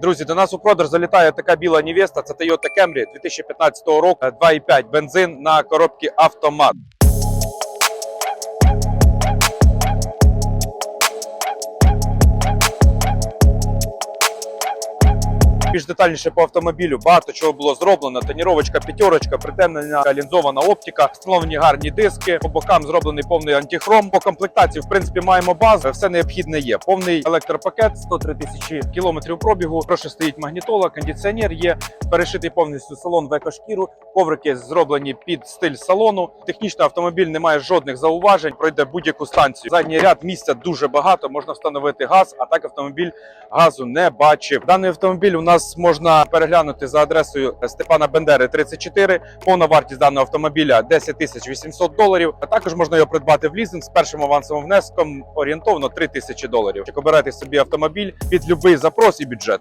Друзі, до нас у продаж залітає така біла невеста. Це Toyota Camry 2015 року, 2,5 бензин на коробці автомат. Більш детальніше по автомобілю багато чого було зроблено. Тоніровочка, п'ятерочка, притемнена лінзована оптика, встановлені гарні диски. По бокам зроблений повний антихром. По комплектації, в принципі, маємо базу. Все необхідне є. Повний електропакет, 103 тисячі кілометрів пробігу. Прошу стоїть магнітола, кондиціонер є. Перешитий повністю салон в екошкіру. Коврики зроблені під стиль салону. Технічно автомобіль не має жодних зауважень. Пройде будь-яку станцію. Задній ряд місця дуже багато. Можна встановити газ, а так автомобіль газу не бачив. Даний автомобіль у нас можна переглянути за адресою Степана Бендери 34. Повна вартість даного автомобіля 10 тисяч 800 доларів. А також можна його придбати в лізинг з першим авансовим внеском орієнтовно 3 тисячі доларів. Обирайте собі автомобіль під будь-який запрос і бюджет.